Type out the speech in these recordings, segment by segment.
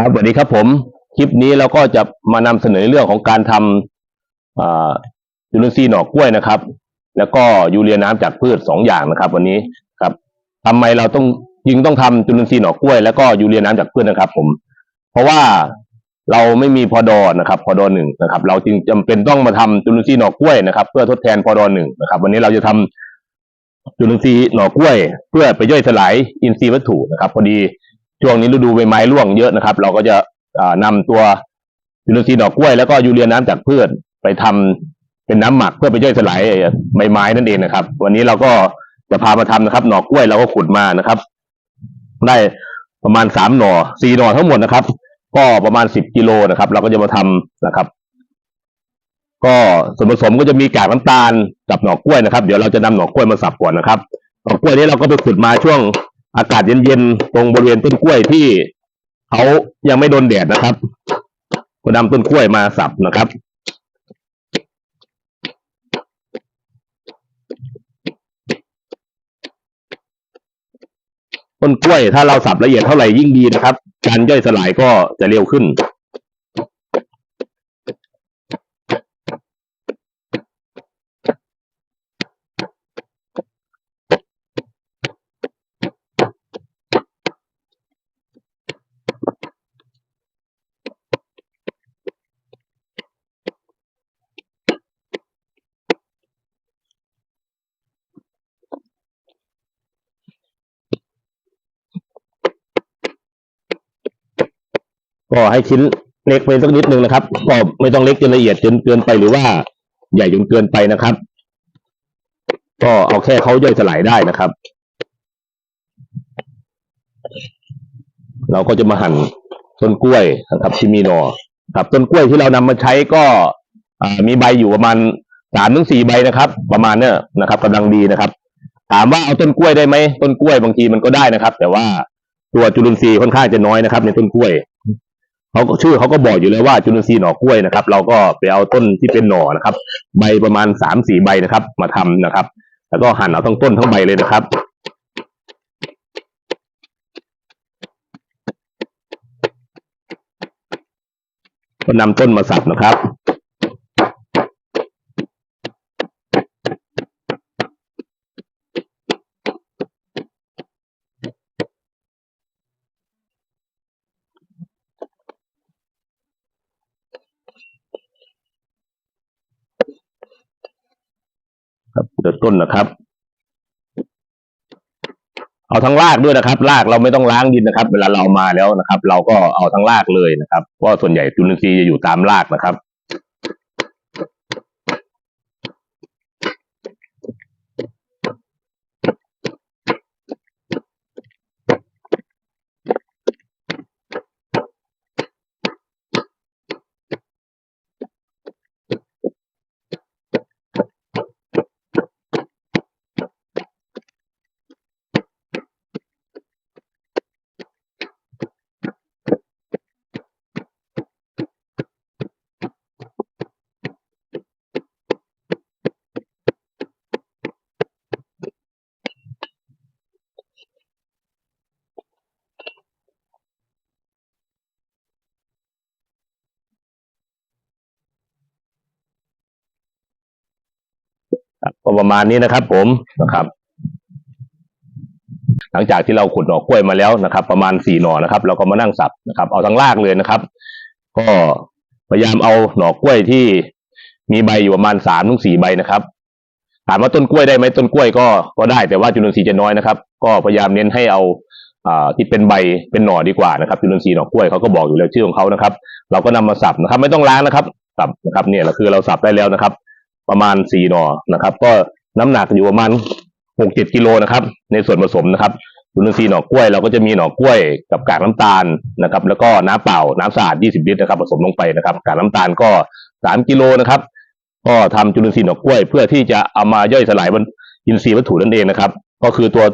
ครับสวัสดีครับผมคลิปนี้เราก็จะมานำเสนอเรื่องของการทำอ่าจุลินทรีย์หน่อกล้วยนะครับ แล้วก็ยูเรียน้ำจากพืชสองอย่างนะครับ วันนี้ครับทำไมเราต้องยิงต้องทำจุลินทรีย์หน่อกล้วย แล้วก็ยูเรียน้ำจากพืชนะครับ ผม เพราะว่าเราไม่มีพอดอนะครับพอดอหนึ่งนะครับ เราจึงจำเป็นต้องมาทำจุลินทรีย์หน่อกล้วยนะครับ เพื่อทดแทนพอดอหนึ่งนะครับ วันนี้เราจะทำจุลินทรีย์หน่อกล้วย เพื่อไปย่อยสลายอินทรีย์วัตถุนะครับ พอดี ช่วงนี้ฤดูใบไม้ร่วงเยอะนะครับ เราก็จะอ่านำตัวยูรินทรีย์ดอกกล้วยแล้วก็ยูเรียน้ำจากพืชไปทำเป็นน้ำหมักเพื่อไปย่อยสลายใบไม้นั่นเองนะครับ วันนี้เราก็จะพามาทำนะครับ หน่อกล้วยเราก็ขุดมานะครับ ได้ประมาณสามหน่อสี่หน่อทั้งหมดนะครับ ก็ประมาณสิบกิโลนะครับ เราก็จะมาทำนะครับ ก็ส่วนผสมก็จะมีกากน้ำตาลกับหน่อกล้วยนะครับ เดี๋ยวเราจะนำหน่อกล้วยมาสับก่อนนะครับหน่อกล้วยนี้เราก็ไปขุดมาช่วง อากาศเย็นๆตรงบริเวณต้นกล้วยที่เขายังไม่โดนแดดนะครับก็นำต้นกล้วยมาสับนะครับต้นกล้วยถ้าเราสับละเอียดเท่าไหร่ยิ่งดีนะครับ การย่อยสลายก็จะเร็วขึ้น ก็ให้ชิ้นเล็กไปสักนิดนึงนะครับ ก็ไม่ต้องเล็กจนละเอียดจนเกินไปหรือว่า ใหญ่จนเกินไปนะครับ ก็เอาแค่เขาย่อยสลายได้นะครับ เราก็จะมาหั่นต้นกล้วยนะครับที่มีหนอครับต้นกล้วยที่เรานำมาใช้ก็มีใบอยู่ประมาณสามถึงสี่ใบนะครับ ประมาณเนี้ยนะครับกำลังดีนะครับ ถามว่าเอาต้นกล้วยได้ไหมต้นกล้วยบางทีมันก็ได้นะครับ แต่ว่าตัวจุลินทรีย์ค่อนข้างจะน้อยนะครับ ในต้นกล้วย เขาก็ชื่อเขาก็บอกอยู่แล้วว่าจุลินทรีย์หน่อกล้วยนะครับ เราก็ไปเอาต้นที่เป็นหน่อนะครับ ใบประมาณสามสี่ใบนะครับ มาทำนะครับ แล้วก็หั่นเอาทั้งต้นทั้งใบเลยนะครับก็นำต้นมาสับนะครับ เดี๋ยวต้นนะครับ เอาทั้งรากด้วยนะครับ รากเราไม่ต้องล้างดินนะครับ เวลาเราเอามาแล้วนะครับ เราก็เอาทั้งรากเลยนะครับเพราะส่วนใหญ่จุลินทรีย์จะอยู่ตามรากนะครับ ก็ประมาณนี้นะครับ ผมนะครับ หลังจากที่เราขุดหน่อกล้วยมาแล้วนะครับ ประมาณสี่หน่อนะครับ เราก็มานั่งสับนะครับ เอาทั้งรากเลยนะครับ ก็พยายามเอาหน่อกล้วยที่มีใบอยู่ประมาณสามถึงสี่ใบนะครับถามว่าต้นกล้วยได้ไหมต้นกล้วยก็ก็ได้แต่ว่าจุลินทรีย์จะน้อยนะครับ ก็พยายามเน้นให้เอาอ่าที่เป็นใบเป็นหน่อดีกว่านะครับจุลินทรีย์หน่อกล้วยเขาก็บอกอยู่แล้วชื่อของเขานะครับ เราก็นำมาสับนะครับ ไม่ต้องล้างนะครับสับนะครับเนี่ยคือเราสับได้แล้วนะครับ ประมาณสี่หน่อนะครับ ก็น้ำหนักอยู่ประมาณหกเจ็ดกิโลนะครับ ในส่วนผสมนะครับจุลินทรีย์หน่อกล้วยเราก็จะมีหน่อกล้วยกับกากน้ำตาลนะครับ แล้วก็น้ำเปล่าน้ำสะอาดยี่สิบลิตรนะครับผสมลงไปนะครับ กากน้ำตาลก็สามกิโลนะครับ ก็ทำจุลินทรีย์หน่อกล้วย เพื่อที่จะเอามาย่อยสลายบนอินทรีย์วัตถุนั่นเองนะครับ ก็คือตัว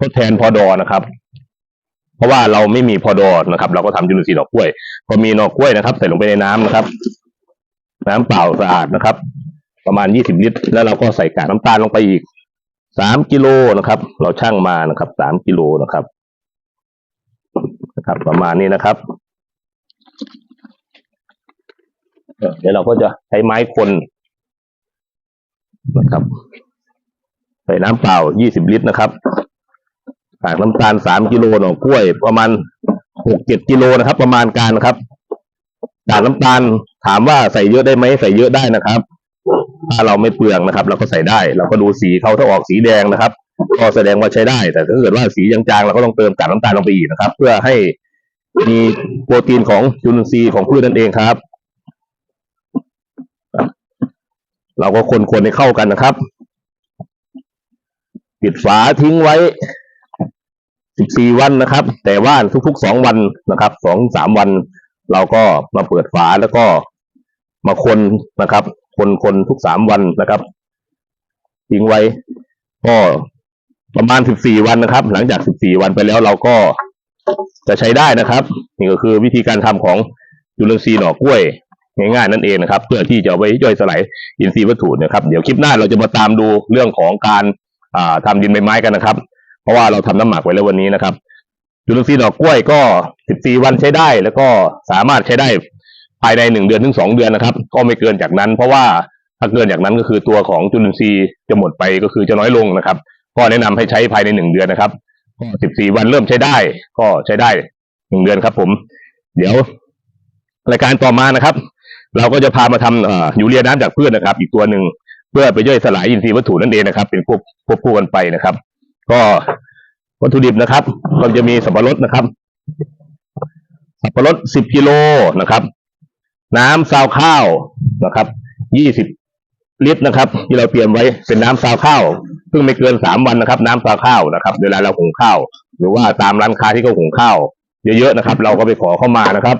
ทดแทนพอดอนะครับ เพราะว่าเราไม่มีพอดอนะครับ เราก็ทำจุลินทรีย์หน่อกล้วยพอมีหน่อกล้วยนะครับ ใส่ลงไปในน้ำนะครับ น้ำเปล่าสะอาดนะครับ ประมาณยี่สิบลิตร แล้วเราก็ใส่กากน้ำตาลลงไปอีกสามกิโลนะครับ เราชั่งมานะครับสามกิโลนะครับนะครับ ประมาณนี้นะครับเออเดี๋ยวเราก็จะใช้ไม้คนนะครับ ใส่น้ำเปล่า 20 ลิตรนะครับกากน้ำตาล 3 กิโลหน่อกล้วย ประมาณ 6-7 กิโลนะครับ ประมาณการนะครับกากน้ำตาลถามว่าใส่เยอะได้ไหมใส่เยอะได้นะครับ ถ้าเราไม่เปลืองนะครับ เราก็ใส่ได้ เราก็ดูสีเขาถ้าออกสีแดงนะครับ ก็แสดงว่าใช้ได้ แต่ถ้าเกิดว่าสีจางๆเราก็ต้องเติมกากน้ำตาลลงไปอีกนะครับ เพื่อให้มีโปรตีนของจุลินทรีย์ของพืชนั่นเองครับ เราก็คนๆให้เข้ากันนะครับ ปิดฝาทิ้งไว้14วันนะครับ แต่ว่าทุกๆ2วันนะครับสองสามวัน เราก็มาเปิดฝาแล้วก็มาคนนะครับ คนคนทุกสามวันนะครับทิ้งไว้ ก็ประมาณ14วันนะครับ หลังจาก14วันไปแล้วเราก็จะใช้ได้นะครับนี่ก็คือวิธีการทำของจุลินทรีย์หน่อกล้วยง่ายๆนั่นเองนะครับ เพื่อที่จะไว้ย่อยสลายอินทรีย์วัตถุนะครับเดี๋ยวคลิปหน้าเราจะมาตามดูเรื่องของการอ่าทำดินใบไม้กันนะครับ เพราะว่าเราทำน้ำหมักไว้แล้ววันนี้นะครับจุลินทรีย์ดอกกล้วยก็ 14 วันใช้ได้ แล้วก็สามารถใช้ได้ ภายใน1เดือนถึง2เดือนนะครับ ก็ไม่เกินจากนั้น เพราะว่าถ้าเกินจากนั้นก็คือตัวของจุลินทรีย์จะหมดไปก็คือจะน้อยลงนะครับ ก็แนะนำให้ใช้ภายใน1เดือนนะครับก็14วันเริ่มใช้ได้ ก็ใช้ได้1เดือนครับ ผม เดี๋ยวรายการต่อมานะครับ เราก็จะพามาทำอยูเรียน้ำจากพืชนะครับ อีกตัวหนึ่งเพื่อไปย่อยสลายอินทรีย์วัตถุนั่นเองนะครับ เป็นควบควบคู่กันไปนะครับ ก็วัตถุดิบนะครับ ก็จะมีสับปะรดนะครับ สับปะรด10กิโลนะครับ น้ำซาวข้าวนะครับ20ลิตรนะครับ ที่เราเตรียมไว้เป็นน้ำซาวข้าวซึ่งไม่เกิน3วันนะครับ น้ำซาวข้าวนะครับ เวลาเราหุงข้าว หรือว่าตามร้านค้าที่เขาหุงข้าวเยอะๆนะครับ เราก็ไปขอเข้ามานะครับ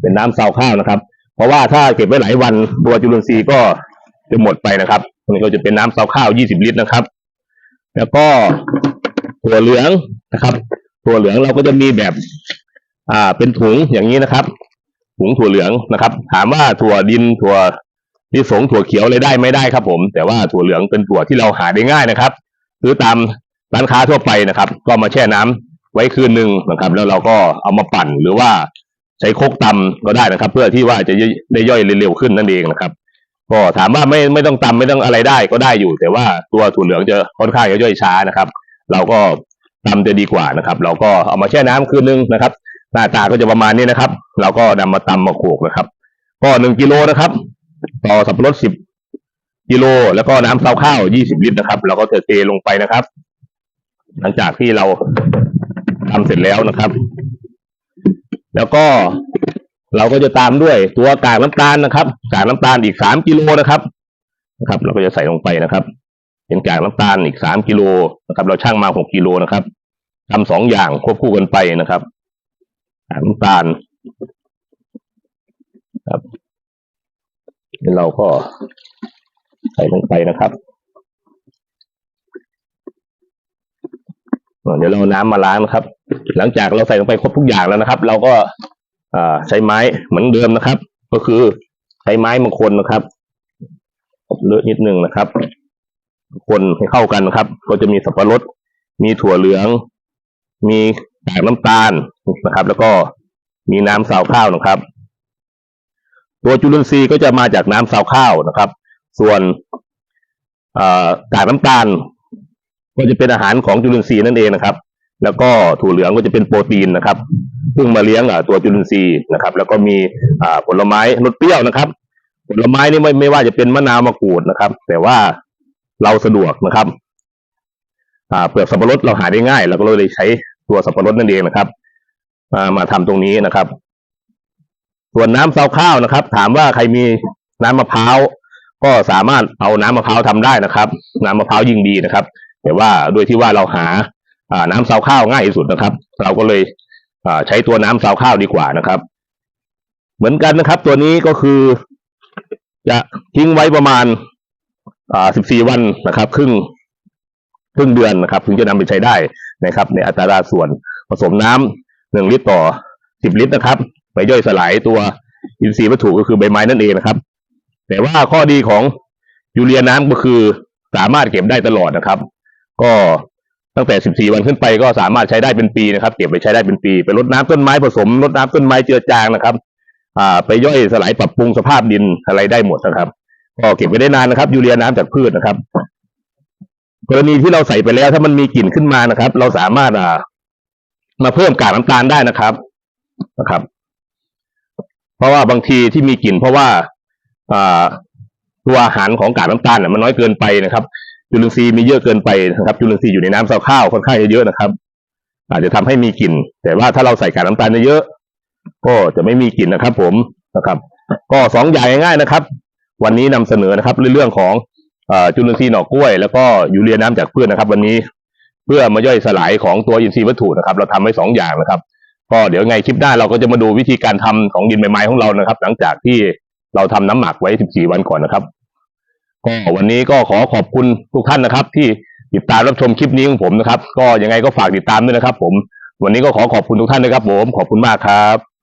เป็นน้ำซาวข้าวนะครับ เพราะว่าถ้าเก็บไว้หลายวันตัวจุลินทรีย์ก็จะหมดไปนะครับตรงนี้ก็จะเป็นน้ำซาวข้าว20ลิตรนะครับ แล้วก็ถั่วเหลืองนะครับ ถั่วเหลืองเราก็จะมีแบบ อ่าเป็นถุงอย่างนี้นะครับ ถุงถั่วเหลืองนะครับ ถามว่าถั่วดินถั่วลิสงถั่วเขียวอะไรได้ไม่ได้ครับผม แต่ว่าถั่วเหลืองเป็นถั่วที่เราหาได้ง่ายนะครับซื้อตามร้านค้าทั่วไปนะครับ ก็มาแช่น้ำไว้คืนหนึ่งนะครับ แล้วเราก็เอามาปั่นหรือว่าใช้โคกตำก็ได้นะครับ เพื่อที่ว่าจะได้ย่อยเร็วขึ้นนั่นเองนะครับ ก็ถามว่าไม่ไม่ต้องตำไม่ต้องอะไรได้ก็ได้อยู่ แต่ว่าตัวถั่วเหลืองจะค่อนข้างจะย่อยช้านะครับ เราก็ตำจะดีกว่านะครับ เราก็เอามาแช่น้ำคืนนึงนะครับ หน้าตาก็จะประมาณนี้นะครับ เราก็นำมาตำมาโขลกนะครับ ก็หนึ่งกิโลนะครับ ต่อสับปะรดสิบกิโล แล้วก็น้ำซาวข้าวยี่สิบลิตรนะครับ เราก็จะเทลงไปนะครับ หลังจากที่เราทำเสร็จแล้วนะครับ แล้วก็เราก็จะตามด้วยตัวกากน้ำตาลนะครับ กากน้ำตาลอีกสามกิโลนะครับนะครับ เราก็จะใส่ลงไปนะครับ เป็นกากน้ำตาลอีกสามกิโลนะครับ เราช่างมาหกกิโลนะครับทำสองอย่างควบคู่กันไปนะครับ น้ำตาลครับเราก็ใส่ลงไปนะครับ เดี๋ยวเราน้ำมาล้างนะครับ หลังจากเราใส่ลงไปครบทุกอย่างแล้วนะครับ เราก็าใช้ไม้เหมือนเดิมนะครับ ก็คือใช้ไม้มงคลนะครับเลอะนิดนึงนะครับ คนให้เข้ากันนะครับ ก็จะมีสับปะรด มีถั่วเหลือง มี กากน้ำตาลนะครับ แล้วก็มีน้ำซาวข้าวนะครับ ตัวจุลินทรีย์ก็จะมาจากน้ำซาวข้าวนะครับ ส่วนกากน้ำตาล ก็จะเป็นอาหารของจุลินทรีย์นั่นเองนะครับ แล้วก็ถั่วเหลืองก็จะเป็นโปรตีนนะครับซึ่งมาเลี้ยงตัวจุลินทรีย์นะครับ แล้วก็มีผลไม้รสเปรี้ยวนะครับ ผลไม้นี่ไม่ไม่ว่าจะเป็นมะนาวมะกรูดนะครับ แต่ว่าเราสะดวกนะครับเปลือกสับปะรดเราหาได้ง่ายเราก็เลยใช้ ตัวสับปะรดนั่นเองนะครับ มามาทำตรงนี้นะครับ ส่วนน้ำซาวข้าวนะครับ ถามว่าใครมีน้ำมะพร้าวก็สามารถเอาน้ำมะพร้าวทำได้นะครับ น้ำมะพร้าวยิ่งดีนะครับ แต่ว่าโดยที่ว่าเราหาอ่าน้ำซาวข้าวง่ายที่สุดนะครับ เราก็เลยอ่าใช้ตัวน้ำซาวข้าวดีกว่านะครับ เหมือนกันนะครับ ตัวนี้ก็คือ จะทิ้งไว้ประมาณอ่า14วันนะครับ ครึ่งครึ่งเดือนนะครับ ถึงจะนำไปใช้ได้ นะครับ ในอัตราส่วนผสมน้ำหนึ่งลิตรต่อ10ลิตรนะครับ ไปย่อยสลายตัวอินทรีย์วัตถุก็คือใบไม้นั่นเองนะครับ แต่ว่าข้อดีของยูเรียน้ำก็คือสามารถเก็บได้ตลอดนะครับ ก็ตั้งแต่ 14 วันขึ้นไปก็สามารถใช้ได้เป็นปีนะครับ เก็บไปใช้ได้เป็นปี ไปรดน้ำต้นไม้ผสมรดน้ำต้นไม้เจือจางนะครับ อ่า ไปย่อยสลายปรับปรุงสภาพดินอะไรได้หมดนะครับ ก็เก็บไว้ได้นานนะครับ ยูเรียน้ำจากพืชนะครับ กรณีที่เราใส่ไปแล้ว ถ้ามันมีกลิ่นขึ้นมานะครับ เราสามารถอ่ามาเพิ่มกากน้ำตาลได้นะครับนะครับ เพราะว่าบางทีที่มีกลิ่น เพราะว่าอ่าตัวอาหารของกากน้ำตาลมันน้อยเกินไปนะครับจุลินทรีย์มีเยอะเกินไปนะครับจุลินทรีย์อยู่ในน้ำซาวข้าวค่อนข้างเยอะนะครับ อาจจะทำให้มีกลิ่น แต่ว่าถ้าเราใส่กากน้ำตาลเยอะก็จะไม่มีกลิ่นนะครับ ผมนะครับ ก็สองอย่างง่ายๆนะครับ วันนี้นำเสนอนะครับเรื่องของ จุลินทรีย์หน่อกล้วย แล้วก็ยูเรียน้ำจากพืชนนะครับ วันนี้เพื่อมาย่อยสลายของตัวอินทรีย์วัตถุนะครับ เราทำไว้สองอย่างนะครับ ก็เดี๋ยวไงคลิปหน้าเราก็จะมาดูวิธีการทำของดินใบไม้ของเรานะครับ หลังจากที่เราทำน้ำหมักไว้ 14 วันก่อนนะครับก็วันนี้ก็ขอขอบคุณทุกท่านนะครับ ที่ติดตามรับชมคลิปนี้ของผมนะครับ ก็ยังไงก็ฝากติดตามด้วยนะครับ ผม วันนี้ก็ขอขอบคุณทุกท่านนะครับ ผมขอบคุณมากครับ